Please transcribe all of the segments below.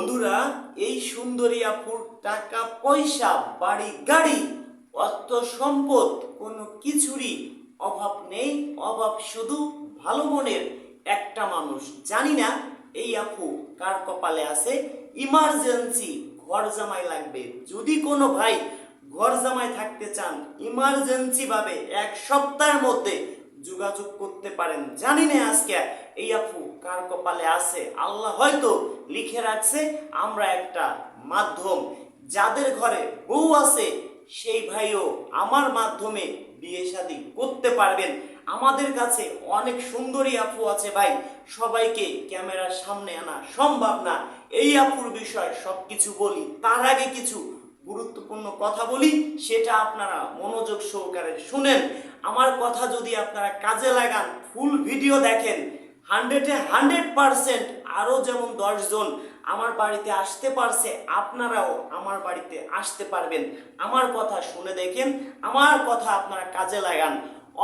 বন্ধুরা, এই সুন্দরী আপুর টাকা পয়সা, বাড়ি, গাড়ি, অর্থ সম্পদ, কোনো কিছুরই অভাব নেই। অভাব শুধু ভালো মনের একটা মানুষ। জানি না এই আপু কার কপালে আছে। ইমার্জেন্সি, ঘর জামাই লাগবে। যদি কোনো ভাই ঘর জামাই থাকতে চান, ইমার্জেন্সি ভাবে এক সপ্তাহের মধ্যে যোগাযোগ করতে পারেন। জানি না আজকে এই আপু কার কপালে আছে। আল্লাহ হয়তো লিখে রাখছে, আমরা একটা মাধ্যম। যাদের ঘরে বউ আছে, সেই ভাইও আমার মাধ্যমে বিয়ে শাদী করতে পারবেন। আমাদের কাছে অনেক সুন্দরী আপু আছে ভাই। সবাইকে ক্যামেরার সামনে আনা সম্ভব না। এই আপুর বিষয় সবকিছু বলি, তার আগে কিছু গুরুত্বপূর্ণ কথা বলি, সেটা আপনারা মনোযোগ সহকারে শুনেন। আমার কথা যদি আপনারা কাজে লাগান ফুল ভিডিও দেখেন হান্ড্রেডে হান্ড্রেড পারসেন্ট আরও যেমন দশজন আমার বাড়িতে আসতে পারছে, আপনারাও আমার বাড়িতে আসতে পারবেন। আমার কথা শুনে দেখেন, আমার কথা আপনারা কাজে লাগান।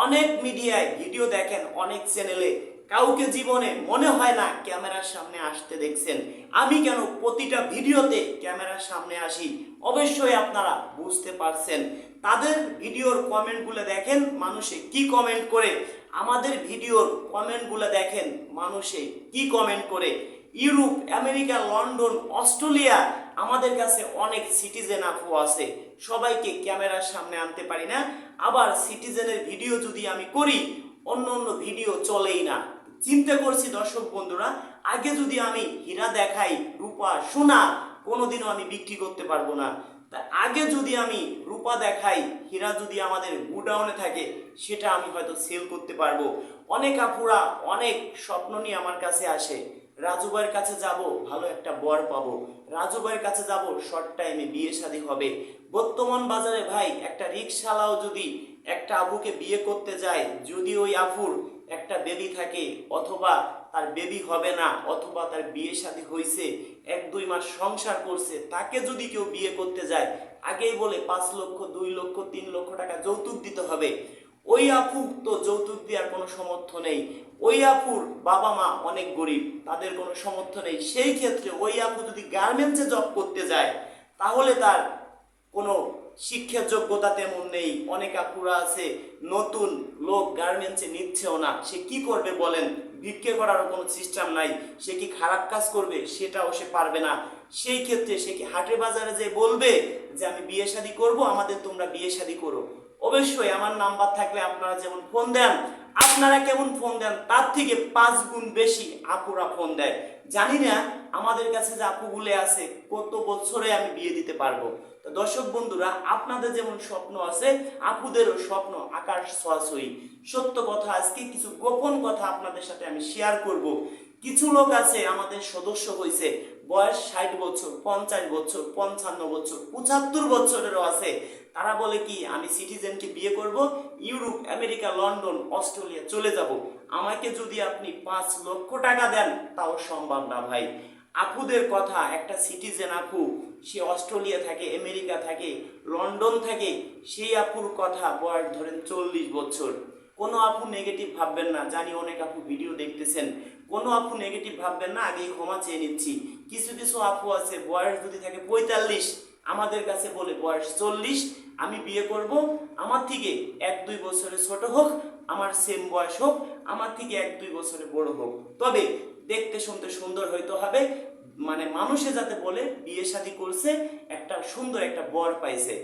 অনেক মিডিয়ায় ভিডিও দেখেন, অনেক চ্যানেলে কাউকে জীবনে মনে হয় না ক্যামেরার সামনে আসতে দেখছেন। আমি কেন প্রতিটা ভিডিওতে ক্যামেরার সামনে আসি? অবশ্যই আপনারা বুঝতে পারছেন। তাদের ভিডিওর কমেন্টগুলো দেখেন, মানুষে কি কমেন্ট করে? আমাদের ভিডিওর কমেন্টগুলো দেখেন, মানুষে কি কমেন্ট করে? ইউরোপ, আমেরিকা, লন্ডন, অস্ট্রেলিয়া, আমাদের কাছে অনেক সিটিজেন আপু আছে। সবাইকে ক্যামেরার সামনে আনতে পারি না। আবার সিটিজেনের ভিডিও যদি আমি করি, অন্য অন্য ভিডিও চলেই না। চিন্তা করছি দর্শক বন্ধুরা, আগে যদি আমি হীরা দেখাই, রূপা, সোনা, কোনোদিনও আমি বিক্রি করতে পারব না। তা আগে যদি আমি রূপা দেখাই, হীরা যদি আমাদের গুডাউনে থাকে, সেটা আমি হয়তো সেল করতে পারব। অনেক আপুরা অনেক স্বপ্ন নিয়ে আমার কাছে আসে, রাজু ভাইয়ের কাছে যাব, ভালো একটা বর পাবো। রাজু ভাইয়ের কাছে যাব শর্ট টাইমে বিয়ে শাদী হবে। বর্তমান বাজারে ভাই, একটা রিক্সালাও যদি একটা আবুকে বিয়ে করতে যায়, যদি ওই আফুর একটা বেবি থাকে অথবা তার বেবি হবে না, অথবা তার বিয়ে সাথে হয়েছে এক, দুই মাস সংসার করছে, তাকে যদি কেউ বিয়ে করতে যায়, আগেই বলে পাঁচ লক্ষ, দুই লক্ষ, তিন লক্ষ টাকা যৌতুক দিতে হবে। ওই আপু তো যৌতুক দেওয়ার কোনো সমর্থ নেই। ওই আপুর বাবা মা অনেক গরিব, তাদের কোনো সমর্থ নেই। সেই ক্ষেত্রে ওই আপু যদি গার্মেন্টসে জব করতে যায়, তাহলে তার কোনো শিক্ষার যোগ্যতা তেমন নেই। অনেক আপুরা আছে, নতুন লোক গার্মেন্টসে নিচ্ছেও না। সে কি করবে বলেন? ভিক্ষে করারও কোনো সিস্টেম নাই। সে কি খারাপ কাজ করবে? সেটাও সে পারবে না। সেই ক্ষেত্রে সে কি হাটে বাজারে যে বলবে যে, আমি বিয়ে শাদী করব, আমাদের তোমরা বিয়ে শাদী করো অবশ্যই আমার নাম্বার থাকলে আপনারা যেমন ফোন দেন, আপনারা কেমন ফোন দেন, তার থেকে পাঁচ গুণ বেশি আপুরা ফোন দেয়। জানি না আমাদের কাছে যে আপুগুলো আছে, কত বছরে আমি বিয়ে দিতে পারব। দর্শক বন্ধুরা, আপনাদের যেমন স্বপ্ন আছে, আপুদেরও স্বপ্ন আকাশ ছোঁয়াছুঁই সত্য কথা, আজকে কিছু গোপন কথা আপনাদের সাথে আমি শেয়ার করব। কিছু লোক আছে, আমাদের সদস্য হয়েছে বয়স ষাট বছর, পঞ্চাশ বছর, পঞ্চান্ন বছর, পঁচাত্তর বছরেরও আছে। তারা বলে কি, আমি সিটিজেনকে বিয়ে করব, ইউরোপ, আমেরিকা, লন্ডন, অস্ট্রেলিয়া চলে যাব। আমাকে যদি আপনি পাঁচ লক্ষ টাকা দেন, তাও সম্ভব না ভাই। আপুদের কথা, একটা সিটিজেন আপু, সে অস্ট্রেলিয়া থাকে, আমেরিকা থাকে, লন্ডন থাকে, সেই আপুর কথা বয়স ধরেন চল্লিশ বছর। কোনো আপু নেগেটিভ ভাববেন না, জানি অনেক আপু ভিডিও দেখতেছেন। কোনো আপু নেগেটিভ ভাববেন না, আগেই ক্ষমা চেয়ে নিচ্ছি। কিছু কিছু আপু আছে, বয়স যদি থাকে পঁয়তাল্লিশ, আমাদের কাছে বলে বয়স চল্লিশ, আমি বিয়ে করব, আমার থেকে এক দুই বছরে ছোট হোক, আমার সেম বয়স হোক, আমার থেকে এক দুই বছরে বড় হোক। তবে দেখতে শুনতে সুন্দর হইতে হবে। মানে মানুষে যাতে বলে, বিয়ে শাদী করছে, একটা সুন্দর একটা বর পাইছে।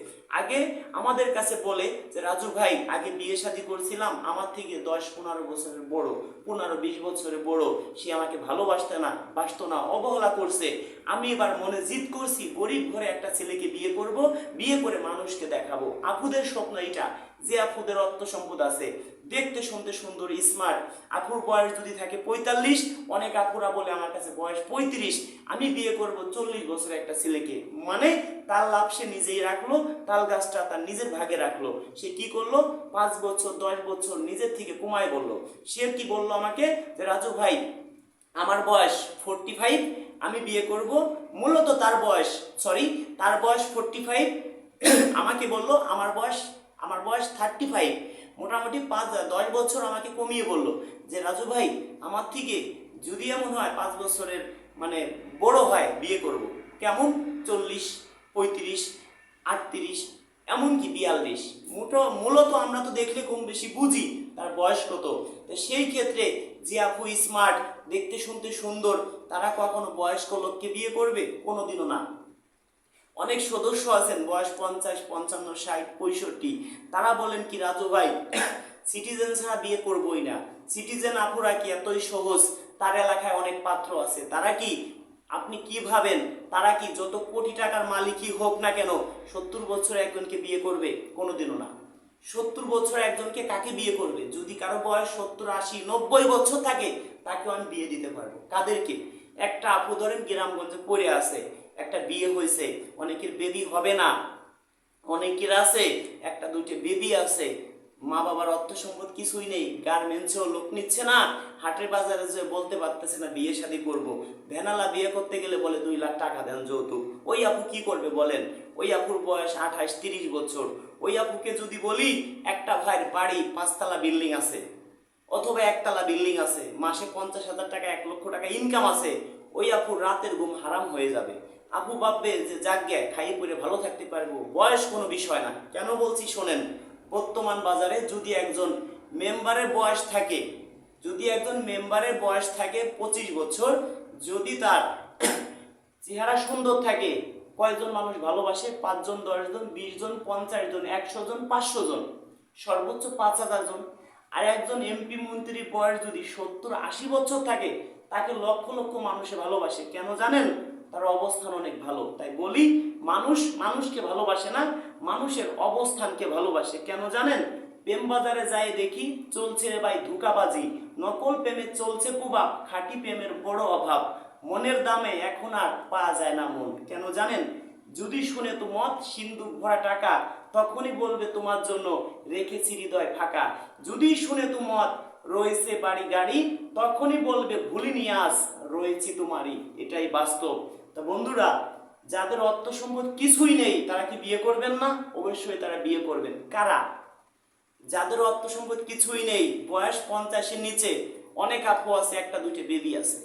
আগে আমাদের কাছে বলে যে, রাজু ভাই, আগে বিয়ে শাদী করছিলাম, আমার থেকে দশ, পনেরো বছরের বড়, পনেরো, বিশ বছরের বড়। সে আমাকে ভালোবাসতে না, বাসতো না, অবহেলা করছে। আমি এবার মনে জিদ করছি, গরিব ঘরে একটা ছেলেকে বিয়ে করব, বিয়ে করে মানুষকে দেখাবো। আপুদের স্বপ্ন এটা যে আপুদের অর্থ সম্পদ আছে। দেখতে, শুনতে সুন্দর স্মার্ট আপুর বয়স যদি থাকে পঁয়তাল্লিশ, অনেক আপুরা বলে আমার কাছে বয়স পঁয়ত্রিশ। আমি বিয়ে করব চল্লিশ বছরের একটা ছেলেকে। মানে তার লাভ সে নিজেই রাখল, তাল গাছটা তার নিজের ভাগে রাখল। সে কি করল? পাঁচ বছর, দশ বছর নিজের থেকে কমায় বলল। সে কি বলল আমাকে? যে রাজু ভাই, আমার বয়স ফোরটি ফাইভ আমি বিয়ে করব মূলত তার বয়স সরি তার বয়স ফোরটি ফাইভ আমাকে বলল, আমার বয়স আমার বয়স থার্টি ফাইভ মোটামুটি পাঁচ দশ বছর আমাকে কমিয়ে বলল যে, রাজু ভাই, আমার থেকে যদি এমন হয় পাঁচ বছরের মানে বড় হয় বিয়ে করব, কেমন? চল্লিশ, পঁয়ত্রিশ, আটত্রিশ, এমনকি বিয়াল্লিশ। মোটো, মূলত আমরা তো দেখলে কম বেশি বুঝি তার বয়স কত। তো সেই ক্ষেত্রে যে আপু স্মার্ট দেখতে শুনতে সুন্দর, তারা কখনো বয়স্ক লোককে বিয়ে করবে? কোনোদিনও না। অনেক সদস্য আছেন, বয়স পঞ্চাশ, পঞ্চান্ন, ষাট, পঁয়ষট্টি। তারা বলেন কি, রাজু ভাই সিটিজেন ছাড়া বিয়ে করবই না। সিটিজেন আপুরা কি এতই সহজ? তার এলাকায় অনেক পাত্র আছে। তারা কি, আপনি কি ভাবেন? তারা কি যত কোটি টাকার মালিকই হোক না কেন, সত্তর বছর একজনকে বিয়ে করবে? কোনোদিনও না। সত্তর বছর একজনকে কাকে বিয়ে করবে? যদি কারও বয়স সত্তর, আশি, নব্বই বছর থাকে তাকে আমি বিয়ে দিতে পারব। কাদেরকে? একটা আপু ধরেন গ্রামগঞ্জে পড়ে আছে। একটা বিয়ে হয়েছে, অনেকের বেবি হবে না। অনেকের আছে, একটা দুইটা বেবি আছে। মা বাবার অর্থ সম্পদ কিছুই নেই, গার্মেন্টসেও লোক নিচ্ছে না, হাটের বাজারে যে বলতে পারতেছে না, বিয়ে শাদি করব। ভেনালা বিয়ে করতে গেলে বলে দুই লাখ টাকা দেন যৌতুক। ওই আপু কি করবে বলেন? ওই আপুর বয়স আঠাশ, তিরিশ বছর। ওই আপুকে যদি বলি, একটা ভাইয়ের বাড়ি পাঁচতলা বিল্ডিং আছে, অথবা একতলা বিল্ডিং আছে, মাসে পঞ্চাশ হাজার টাকা, এক লক্ষ টাকা ইনকাম আছে, ওই আপুর রাতের ঘুম হারাম হয়ে যাবে। আপু ভাববে যে যাজ্ঞা খাইয়ে পরে ভালো থাকতে পারব, বয়স কোনো বিষয় না। কেন বলছি শোনেন, বর্তমান বাজারে যদি একজন মেম্বারের বয়স থাকে, যদি একজন মেম্বারের বয়স থাকে পঁচিশ বছর, যদি তার চেহারা সুন্দর থাকে, কয়জন মানুষ ভালোবাসে? পাঁচজন, দশজন বিশ জন পঞ্চাশ জন একশো জন পাঁচশো জন সর্বোচ্চ পাঁচ হাজার জন আর একজন এমপি মন্ত্রীর বয়স যদি সত্তর আশি বছর থাকে, তাকে লক্ষ লক্ষ মানুষে ভালোবাসে। কেন জানেন? তার অবস্থান অনেক ভালো। তাই বলি, মানুষ মানুষকে ভালোবাসে না, মানুষের অবস্থানকে ভালোবাসে। কেন জানেন? প্রেম বাজারে যাই দেখি, চলছে রে ভাই ধোকাবাজি। নকল প্রেমে চলছে কুবাব, খাঁটি প্রেমের বড় অভাব। মনের দামে এখন আর পাওয়া যায় না মন। কেন জানেন? যদি শুনে তো মত সিন্ধু ভরা টাকা, তখনই বলবে তোমার জন্য রেখেছি হৃদয় ফাঁকা। যদি শুনে তো মত রয়েছে বাড়ি গাড়ি, তখনই বলবে ভুলিনি আস, রয়েছি তোমারই। এটাই বাস্তব। তা বন্ধুরা, যাদের অর্থ সম্পদ কিছুই নেই, তারা কি বিয়ে করবেন না? অবশ্যই তারা বিয়ে করবেন। কারা? যাদের অর্থ সম্পদ কিছুই নেই, বয়স পঞ্চাশের নিচে, অনেক আপু আছে, একটা, দুইটা বেবি আছে।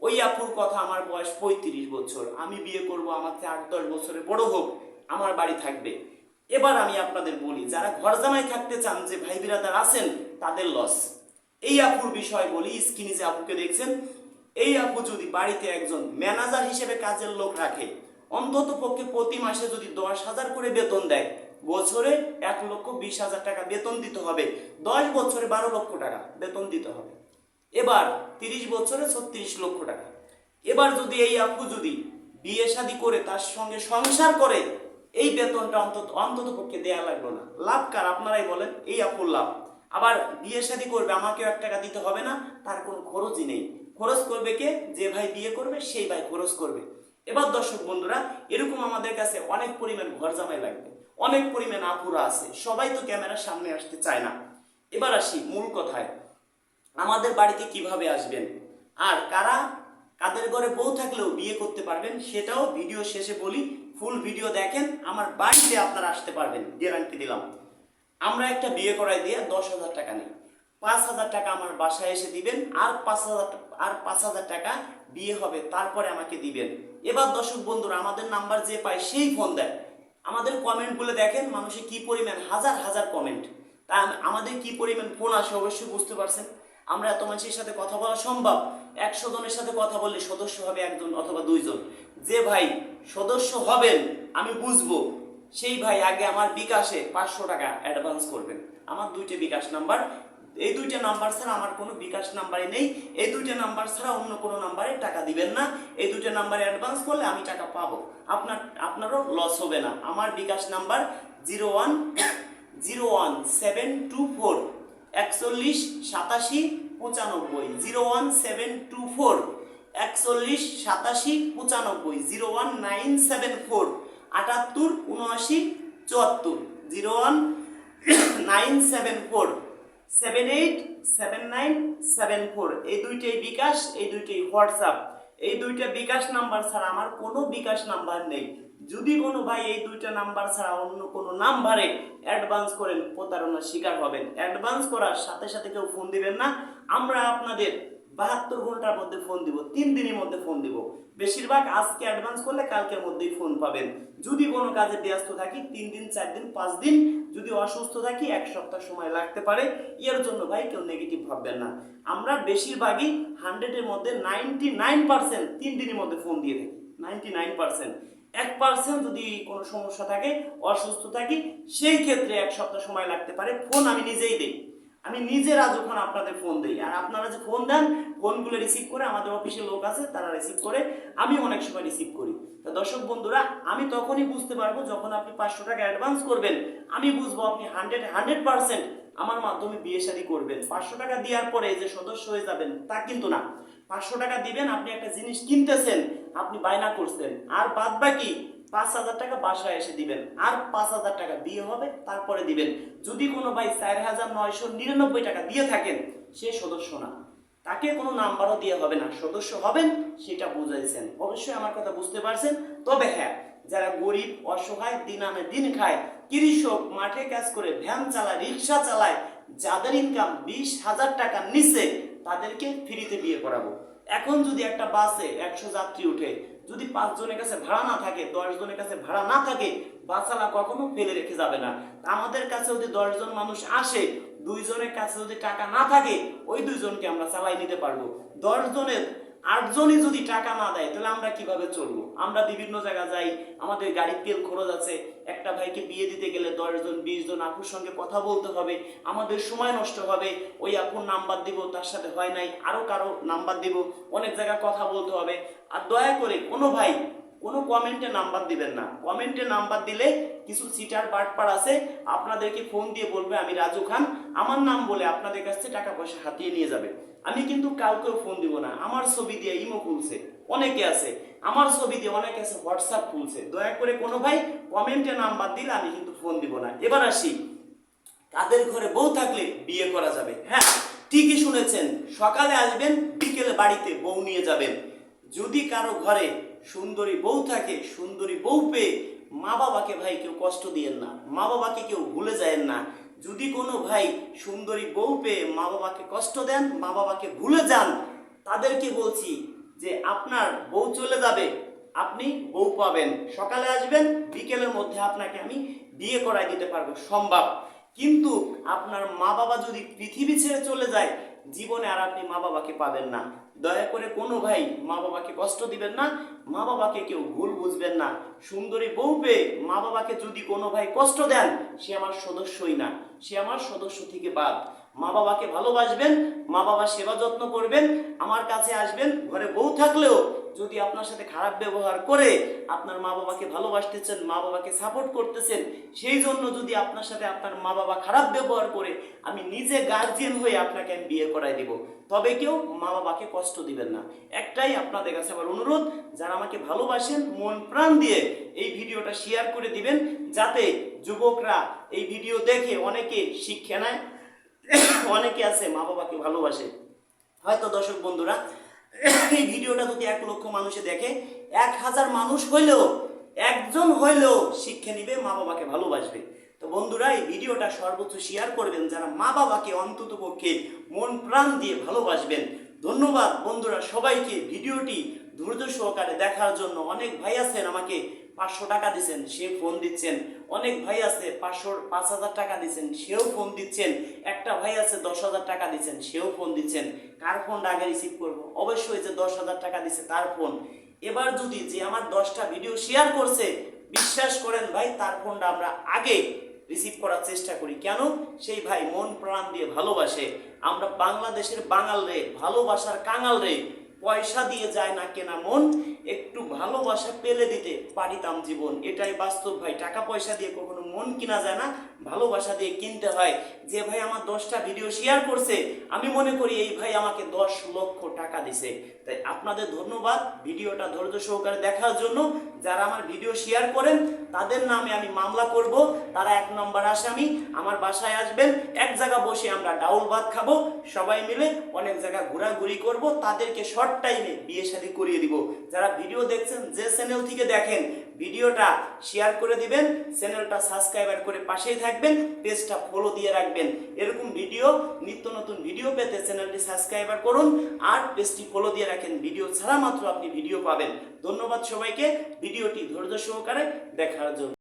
ওই আপুর কথা আমার বয়স পঁয়ত্রিশ বছর। আমি বিয়ে করব, আমার থেকে আট, দশ বছরে বড় হোক, আমার বাড়ি থাকবে। এবার আমি আপনাদের বলি, যারা ঘর জামাই থাকতে চান যে ভাই বিরাদার আছেন, তাদের লস এই আপুর বিষয় বলি স্কিনি যে আপুকে দেখছেন এই আপু যদি বাড়িতে একজন ম্যানেজার হিসেবে কাজের লোক রাখে, অন্তত পক্ষে প্রতি মাসে যদি দশ হাজার করে বেতন দেয়, বছরে এক লক্ষ বিশ হাজার টাকা বেতন দিতে হবে। দশ বছরে বারো লক্ষ টাকা বেতন দিতে হবে। এবার তিরিশ বছরে ছত্রিশ লক্ষ টাকা। এবার যদি এই আপু যদি বিয়ে শাদি করে তার সঙ্গে সংসার করে, এই বেতনটা অন্তত অন্তত পক্ষে দেয়া লাগল না। লাভ কার আপনারাই বলেন, এই আপুর লাভ। আবার বিয়ে শাদি করবে, আমাকেও এক টাকা দিতে হবে না, তার কোনো খরচই নেই। খরচ করবে কে? যে ভাই বিয়ে করবে, সেই ভাই খরচ করবে। এবার দর্শক বন্ধুরা, এরকম আমাদের কাছে অনেক পরিমাণ ঘর জামাই লাগবে। অনেক পরিমাণ আপুরা আছে। সবাই তো ক্যামেরার সামনে আসতে চায় না। এবার আসি মূল কথায়। আমাদের বাড়িতে কীভাবে আসবেন? আর কারা কাদের ঘরে বউ থাকলেও বিয়ে করতে পারবেন, সেটাও ভিডিও শেষে বলি। ফুল ভিডিও দেখেন, আমার বাড়িতে আপনারা আসতে পারবেন। গ্যারান্টি দিলাম। আমরা একটা বিয়ে করাই দিয়ে দশ হাজার টাকা নিই। পাঁচ হাজার টাকা আমার বাসায় এসে দিবেন, আর পাঁচ হাজার আর পাঁচ হাজার টাকা বিয়ে হবে, তারপরে আমাকে দিবেন। এবার দর্শক বন্ধুরা, আমাদের নাম্বার যে পায় সেই ফোন দেয়। আমাদের কমেন্টগুলো দেখেন মানুষে কি পরিমাণ, হাজার হাজার কমেন্ট তা আমাদের কি পরিমাণ ফোন আসে অবশ্যই বুঝতে পারছেন। আমরা এত মানুষের সাথে কথা বলা সম্ভব। একশো জনের সাথে কথা বললে সদস্য হবে একজন অথবা দুইজন। যে ভাই সদস্য হবেন, আমি বুঝব। সেই ভাই আগে আমার বিকাশে পাঁচশো টাকা অ্যাডভান্স করবেন। আমার দুইটা বিকাশ নাম্বার এই দুইটা নাম্বার ছাড়া আমার কোনো বিকাশ নাম্বারে নেই। এই দুইটা নাম্বার ছাড়া অন্য কোনো নাম্বারে টাকা দিবেন না। এই দুইটা নাম্বারে অ্যাডভান্স করলে আমি টাকা পাবো। আপনার, আপনারও লস হবে না। আমার bKash number zero one zero one seven two four, একচল্লিশ সাতাশি পঁচানব্বই। Zero one seven two four, একচল্লিশ সাতাশি পঁচানব্বই। Zero one nine seven four, আটাত্তর, উনআশি, চুয়াত্তর। Zero one nine seven four seven eight seven nine seven four এই দুইটাই বিকাশ, এই দুইটাই হোয়াটসঅ্যাপ। এই দুইটা বিকাশ নাম্বার ছাড়া আমার কোনো বিকাশ নাম্বার নেই। যদি কোনো ভাই এই দুইটা নাম্বার ছাড়া অন্য কোনো নাম্বারে অ্যাডভান্স করেন, প্রতারণার শিকার হবেন। অ্যাডভান্স করার সাথে সাথে কেউ ফোন দিবেন না। আমরা আপনাদের বাহাত্তর ঘণ্টার মধ্যে ফোন দিব, তিন দিনের মধ্যে ফোন দিব। বেশিরভাগ আজকে অ্যাডভান্স করলে কালকের মধ্যেই ফোন পাবেন। যদি কোনো কাজে ব্যস্ত থাকি, তিন দিন, চার দিন, পাঁচ দিন, যদি অসুস্থ থাকি, এক সপ্তাহ সময় লাগতে পারে। এর জন্য ভাই কেউ নেগেটিভ ভাববেন না। আমরা বেশিরভাগই হান্ড্রেডের মধ্যে নাইনটি নাইন পার্সেন্ট তিন দিনের মধ্যে ফোন দিয়ে থাকি। নাইনটি নাইন পার্সেন্ট এক পার্সেন্ট যদি কোনো সমস্যা থাকে, অসুস্থ থাকি, সেই ক্ষেত্রে এক সপ্তাহ সময় লাগতে পারে। ফোন আমি নিজেই দিই। আমি নিজে রাজু খান আপনাদের ফোন দিই। আর আপনারা যে ফোন দেন ফোনগুলো রিসিভ করে আমাদের অফিসে লোক আছে, তারা রিসিভ করে। আমি অনেক সময় রিসিভ করি। তা দর্শক বন্ধুরা, আমি তখনই বুঝতে পারব যখন আপনি পাঁচশো টাকা অ্যাডভান্স করবেন, আমি বুঝব আপনি হান্ড্রেড হান্ড্রেড পার্সেন্ট আমার মাধ্যমে বিয়ে শাদী করবেন। পাঁচশো টাকা দেওয়ার পরে যে সদস্য হয়ে যাবেন, তা কিন্তু না। পাঁচশো টাকা দিবেন, আপনি একটা জিনিস কিনতেছেন, আপনি বায়না করছেন। আর বাদ বাকি পাঁচ হাজার টাকা বাসায় এসে দিবেন। আর পাঁচ হাজার টাকা বিয়ে হবে, তারপরে দিবেন। যদি কোনো ভাই চার হাজার নয়শো নিরানব্বই টাকা দিয়ে থাকেন, সে সদস্য না। তাকে কোনো নাম্বারও দিয়ে হবে না। সদস্য হবেন, সেটা বুঝাইছেন। অবশ্যই আমার কথা বুঝতে পারছেন। তবে হ্যাঁ যারা গরিব, অসহায় দিন আনে দিন খায়, কৃষক, মাঠে কাজ করে, ভ্যান চালায়, রিক্সা চালায়, যাদের ইনকাম বিশ হাজার টাকার নিচে, তাদেরকে ফ্রিতে বিয়ে করাবো। এখন যদি একটা বাসে একশো যাত্রী উঠে যদি পাঁচজনের কাছে ভাড়া না থাকে, দশজনের কাছে ভাড়া না থাকে, বাচ্চারা কখনো ফেলে রেখে যাবে না। আমাদের কাছে যদি দশজন মানুষ আসে, দুইজনের কাছে যদি টাকা না থাকে, ওই দুইজনকে আমরা চালাই নিতে পারব। দশ জনের আটজনই যদি টাকা না দেয়, তাহলে আমরা কীভাবে চলবো? আমরা বিভিন্ন জায়গা যাই, আমাদের গাড়ির তেল খরচ আছে। একটা ভাইকে বিয়ে দিতে গেলে দশজন বিশ জন আপুর সঙ্গে কথা বলতে হবে। আমাদের সময় নষ্ট হবে। ওই আপুর নাম্বার দিব, তার সাথে হয় নাই, আরও কারও নাম্বার দিব। অনেক জায়গায় কথা বলতে হবে। আর দয়া করে কোনো ভাই কোনো কমেন্টে নাম্বার দিবেন না। কমেন্টে নাম্বার দিলে কিছু সিটার বাটপার আছে, আপনাদেরকে ফোন দিয়ে বলবে, আমি রাজু খান। আমার নাম বলে আপনাদের কাছ থেকে টাকা পয়সা হাতিয়ে নিয়ে যাবে। আমি কিন্তু কাউকেও ফোন দিব না। আমার ছবি দিয়ে ইমো খুলছে। অনেকে আছে। আমার ছবি দিয়ে অনেকে আছে হোয়াটসঅ্যাপ খুলছে। দয়া করে কোনো ভাই কমেন্টে নাম্বার দিলে আমি কিন্তু ফোন দিব না। এবার আসি। তাদের ঘরে বউ থাকলে বিয়ে করা যাবে? হ্যাঁ ঠিকই শুনেছেন। সকালে আসবেন, বিকেলে বাড়িতে বউ নিয়ে যাবেন। যদি কারও ঘরে সুন্দরী বউ থাকে, সুন্দরী বউ পেয়ে মা বাবাকে ভাই কেউ কষ্ট দিয়েন না। মা বাবাকে কেউ ভুলে যায়েন না। যদি কোনো ভাই সুন্দরী বউ পেয়ে মা বাবাকে কষ্ট দেন মা বাবাকে ভুলে যান, তাদেরকে বলছি যে আপনার বউ চলে যাবে, আপনি বউ পাবেন। সকালে আসবেন, বিকেলের মধ্যে আপনাকে আমি বিয়ে করাই দিতে পারব। সম্ভব। কিন্তু আপনার মা বাবা যদি পৃথিবী ছেড়ে চলে যায় জীবনে আর আপনি মা বাবাকে পাবেন না। দয়া করে কোনো ভাই মা বাবাকে কষ্ট দিবেন না মা বাবাকে কেউ ভুল বুঝবেন না। সুন্দরী বউ পেয়ে মা বাবাকে যদি কোনো ভাই কষ্ট দেন, সে আমার সদস্যই না। সে আমার সদস্য থেকে বাদ। মা বাবাকে ভালোবাসবেন, মা বাবা সেবা যত্ন করবেন, আমার কাছে আসবেন, ঘরে বউ থাকলেও যদি আপনার সাথে খারাপ ব্যবহার করে আপনার মা বাবাকে ভালোবাসতেছেন, মা বাবাকে সাপোর্ট করতেছেন, সেই জন্য যদি আপনার সাথে আপনার মা বাবা খারাপ ব্যবহার করে, আমি নিজে গার্জিয়ান হয়ে আপনাকে আমি বিয়ে করাই দিব। তবে কেউ মা বাবাকে কষ্ট দিবেন না। একটাই আপনাদের কাছে আমার অনুরোধ, যারা আমাকে ভালোবাসেন, মন প্রাণ দিয়ে এই ভিডিওটা শেয়ার করে দিবেন, যাতে যুবকরা এই ভিডিও দেখে অনেকে শিক্ষা নেয় অনেকে আছে মা বাবাকে ভালোবাসে। হয়তো দর্শক বন্ধুরা, এই ভিডিওটা যদি এক লক্ষ মানুষে দেখে, এক হাজার মানুষ হইলেও, একজন হইলেও শিক্ষা নিবে মা বাবাকে ভালোবাসবে। তো বন্ধুরা, এই ভিডিওটা সর্বোচ্চ শেয়ার করবেন, যারা মা বাবাকে অন্তত পক্ষে মন প্রাণ দিয়ে ভালোবাসবেন। ধন্যবাদ বন্ধুরা সবাইকে, ভিডিওটি ধৈর্য সহকারে দেখার জন্য অনেক ভাই আছেন আমাকে পাঁচশো টাকা দিচ্ছেন সে ফোন দিচ্ছেন। অনেক ভাই আছে, পাঁচশো, পাঁচ হাজার টাকা দিচ্ছেন সেও ফোন দিচ্ছেন। একটা ভাই আছে, দশ হাজার টাকা দিচ্ছেন সেও ফোন দিচ্ছেন। কার ফোনটা আগে রিসিভ করব? অবশ্যই যে দশ হাজার টাকা দিচ্ছে তার ফোন এবার যদি যে আমার দশটা ভিডিও শেয়ার করছে, বিশ্বাস করেন ভাই, তার ফোনটা আমরা আগে রিসিভ করার চেষ্টা করি। কেন? সেই ভাই মন প্রাণ দিয়ে ভালোবাসে। আমরা বাংলাদেশের বাঙাল রে, ভালোবাসার কাঙাল রে, পয়সা দিয়ে যায় না কেনা মন। একটু ভালোবাসা পেলে দিতে পারিতাম জীবন। এটাই বাস্তব ভাই। টাকা পয়সা দিয়ে কখনো মন কিনা যায় না, ভালোবাসা দিয়ে কিনতে হয়। যে ভাই আমার দশটা ভিডিও শেয়ার করছে, আমি মনে করি এই ভাই আমাকে দশ লক্ষ টাকা দিছে। তাই আপনাদের ধন্যবাদ ভিডিওটা ধৈর্য সহকারে দেখার জন্য। যারা আমার ভিডিও শেয়ার করেন, তাদের নামে আমি মামলা করব। তারা এক নম্বর আসামি আমার বাসায় আসবেন। এক জায়গা বসে আমরা ডাউল ভাত খাব। সবাই মিলে অনেক জায়গা ঘোরাঘুরি করব। তাদেরকে শর্ট টাইমে বিয়ে শাদী করিয়ে দিব। যারা ভিডিও দেখছেন, যে চ্যানেল থেকে দেখেন ভিডিওটা শেয়ার করে দিবেন চ্যানেলটা সাবস্ক্রাইবার করে পাশেই থাকবেন পেজটা ফলো দিয়ে রাখবেন। এরকম ভিডিও নিত্য নতুন ভিডিও পেতে চ্যানেলটি সাবস্ক্রাইবার করুন, আর পেজটি ফলো দিয়ে রাখেন ভিডিও ছাড়া মাত্র আপনি ভিডিও পাবেন। ধন্যবাদ সবাইকে ভিডিওটি ধৈর্য সহকারে দেখার জন্য।